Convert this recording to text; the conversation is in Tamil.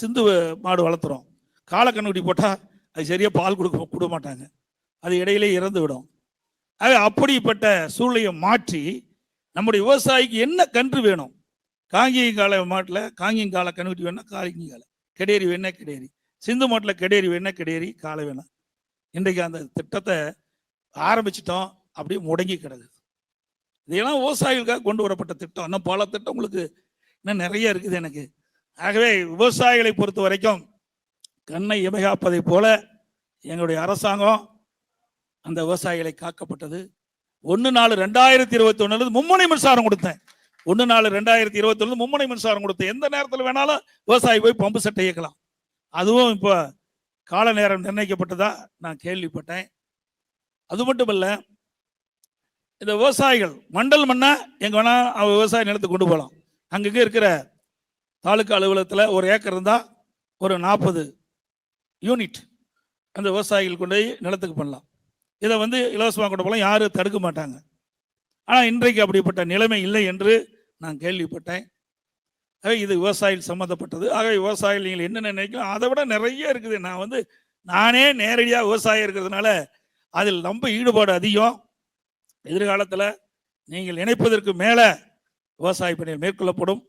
சிந்து மாடு வளர்த்துறோம். காலை கண்ணுக்குட்டி போட்டால் அது சரியாக பால் கொடுக்க கொடுக்க மாட்டாங்க. அது இடையிலே இறந்து விடும். ஆக அப்படிப்பட்ட சூழ்நிலையை மாற்றி நம்முடைய விவசாயிக்கு என்ன கன்று வேணும்? காங்கியம் கால மாட்டில் காங்கியம் கால கண்ணுக்குட்டி வேணா காங்கியம் காலை. கெடேரி வேணா கெடேரி. சிந்து மாட்டில் கெடேரி வேணா கெடேரி காலை வேணாம். இன்றைக்கு அந்த திட்டத்தை ஆரம்பிச்சிட்டோம் அப்படியே முடங்கி கிடக்குது. இதெல்லாம் விவசாயிகளுக்காக கொண்டு வரப்பட்ட திட்டம். இன்னும் பல திட்டம் உங்களுக்கு இன்னும் நிறைய இருக்குது எனக்கு. ஆகவே விவசாயிகளை பொறுத்த வரைக்கும் கண்ணை இமைகாப்பதை போல எங்களுடைய அரசாங்கம் அந்த விவசாயிகளை காக்கப்பட்டது. ஒன்று நாலு ரெண்டாயிரத்தி இருபத்தி ஒண்ணுல மும்முனை மின்சாரம் கொடுத்தேன். ஒன்று நாலு ரெண்டாயிரத்தி இருபத்தி ஒன்று மும்முனை மின்சாரம் கொடுத்தேன். எந்த நேரத்தில் வேணாலும் விவசாயி போய் பம்பு செட்டை இயக்கலாம். அதுவும் இப்போ கால நேரம் நிர்ணயிக்கப்பட்டதா நான் கேள்விப்பட்டேன். அது மட்டும் இல்லை இந்த விவசாயிகள் மண்டல் மண்ணா எங்கே வேணால் அவ விவசாய நிலத்துக்கு கொண்டு போகலாம். அங்கங்கே இருக்கிற தாலுக்கா அலுவலகத்தில் ஒரு ஏக்கர் இருந்தால் ஒரு நாற்பது யூனிட் அந்த விவசாயிகள் கொண்டு போய் நிலத்துக்கு பண்ணலாம். இதை வந்து இலவசமாக கொண்டு போகலாம். யாரும் தடுக்க மாட்டாங்க. ஆனால் இன்றைக்கு அப்படிப்பட்ட நிலைமை இல்லை என்று நான் கேள்விப்பட்டேன். ஆகவே இது விவசாயிகள் சம்மந்தப்பட்டது ஆகவே விவசாயிகள் நீங்கள் என்ன நினைக்கலாம் அதை விட நிறைய இருக்குது. நான் வந்து நானே நேரடியாக விவசாயம் இருக்கிறதுனால அதில் ரொம்ப ஈடுபாடு அதிகம். எதிர்காலத்தில் நீங்கள் நினைப்பதற்கு மேலே விவசாய பணிகள் மேற்கொள்ளப்படும்.